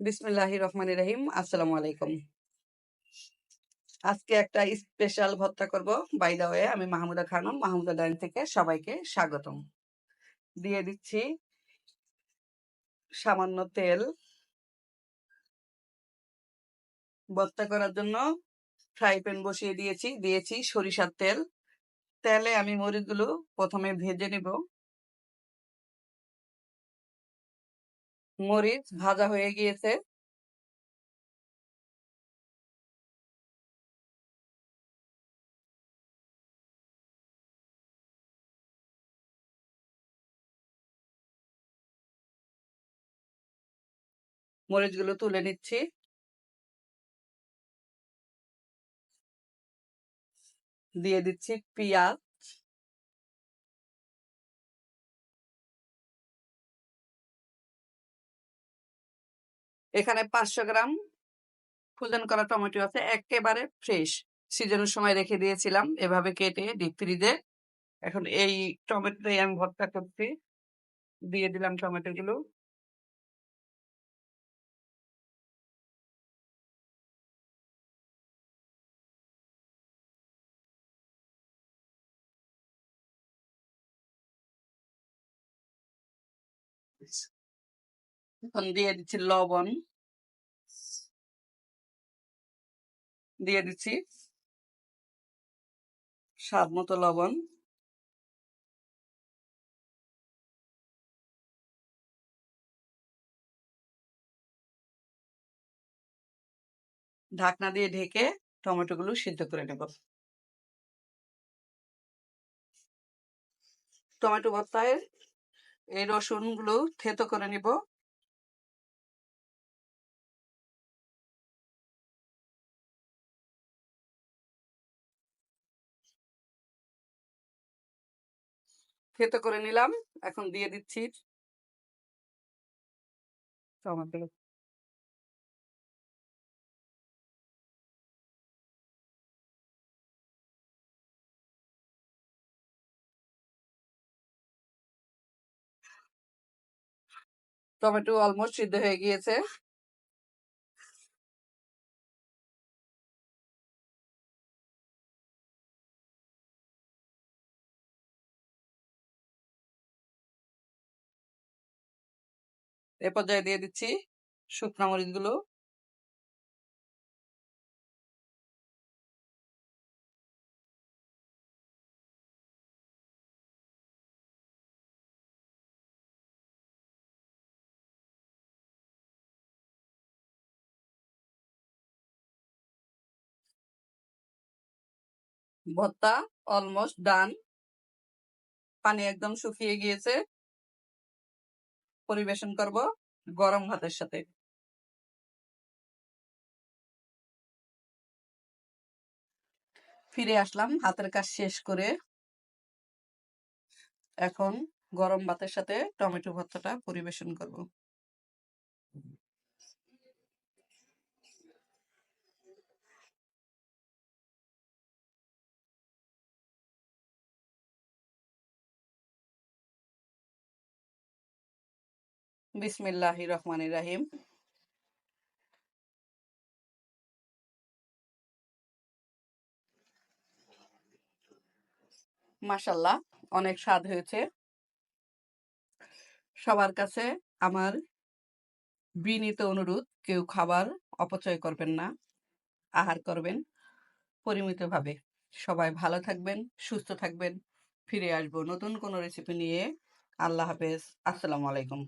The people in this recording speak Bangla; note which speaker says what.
Speaker 1: বিসমিল্লাহির রহমানির রহিম, আসসালামু আলাইকুম। আজকে একটা স্পেশাল ভর্তা করব। বাই দা ওয়ে আমি মাহমুদা খানম, মাহমুদা ডাইন থেকে সবাইকে স্বাগতম। দিয়ে দিচ্ছি সামান্য তেল। ভর্তা করার জন্য ফ্রাই প্যান বসিয়ে দিয়েছি দিয়েছি সরিষার তেল। তেলে আমি মরিচগুলো প্রথমে ভেজে নিব। মরিচ ভাজা হয়ে গিয়েছে। মরিচগুলো তুলে নিচ্ছি। দিয়ে দিচ্ছি পেঁয়াজ। এখানে পাঁচশো গ্রাম ফুজন করা টমেটো আছে, একেবারে ফ্রেশ সিজনের সময় রেখে দিয়েছিলাম, এভাবে কেটে ডিপ ফ্রিজে এখন এই টমেটোটাই আমি ভর্তা করছি। দিয়ে দিলাম টমেটো গুলো এখন দিয়ে দিচ্ছি লবণ। দিয়ে দিচ্ছি স্বাদ মতো লবণ। ঢাকনা দিয়ে ঢেকে টমেটোগুলো সিদ্ধ করে নেব। টমেটো ভর্তায় এই রসুনগুলো থেতো করে নিব। থেতো করে নিলাম। এখন দিয়ে দিচ্ছি। টমেটো টমেটো অলমোস্ট সিদ্ধ হয়ে গিয়েছে। এ পর্যায়ে দিয়ে দিচ্ছি শুকনা মরিচগুলো ভর্তা অলমোস্ট ডান। পানি একদম শুকিয়ে গিয়েছে। পরিবেশন করব গরম ভাতের সাথে। ফিরে আসলাম হাতের কাজ শেষ করে। এখন গরম ভাতের সাথে টমেটো ভর্তাটা পরিবেশন করব। বিসমিল্লাহ রহমান রাহিম। মাসাল্লাহ অনেক স্বাদ হয়েছে। সবার কাছে আমার বিনীত অনুরোধ, কেউ খাবার অপচয় করবেন না, আহার করবেন পরিমিতভাবে। সবাই ভালো থাকবেন, সুস্থ থাকবেন, ফিরে আসব নতুন কোনো রেসিপি নিয়ে। আল্লাহ হাফেজ, আসসালামু আলাইকুম।